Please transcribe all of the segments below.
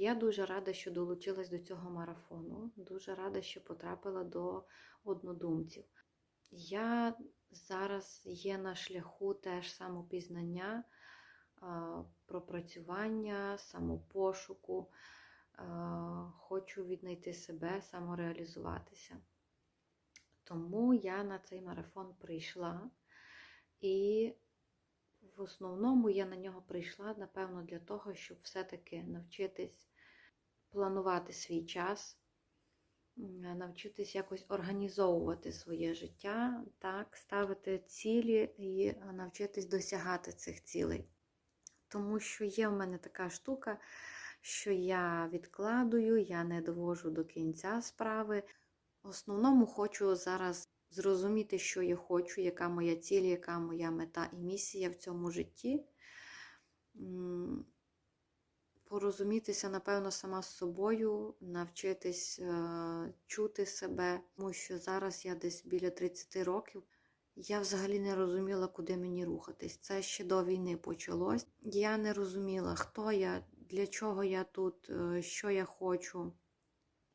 Я дуже рада, що долучилась до цього марафону. Дуже рада, що потрапила до однодумців. Я зараз є на шляху теж самопізнання, пропрацювання, самопошуку. Хочу віднайти себе, самореалізуватися. Тому я на цей марафон прийшла. І в основному я на нього прийшла, напевно, для того, щоб все-таки навчитись планувати свій час, навчитись якось організовувати своє життя, так, ставити цілі і навчитись досягати цих цілей. Тому що є в мене така штука, що я відкладую, я не довожу до кінця справи. В основному хочу зараз зрозуміти, що я хочу, яка моя ціль, яка моя мета і місія в цьому житті. Порозумітися, напевно, сама з собою, навчитись е, чути себе, тому що зараз я десь біля 30 років. Я взагалі не розуміла, куди мені рухатись. Це ще до війни почалось. Я не розуміла, хто я, для чого я тут, е, що я хочу.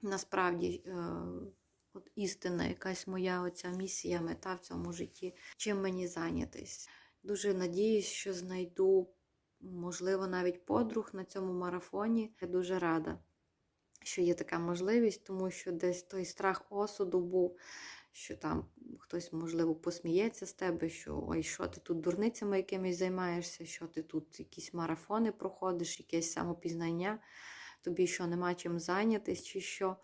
Насправді, е, от істина, якась моя оця місія, мета в цьому житті, чим мені зайнятись. Дуже надіюсь, що знайду, можливо, навіть подруг на цьому марафоні. Я дуже рада, що є така можливість, тому що десь той страх осуду був, що там хтось, можливо, посміється з тебе, що ой, що ти тут дурницями якимись займаєшся, що ти тут якісь марафони проходиш, якесь самопізнання, тобі що нема чим зайнятись чи що.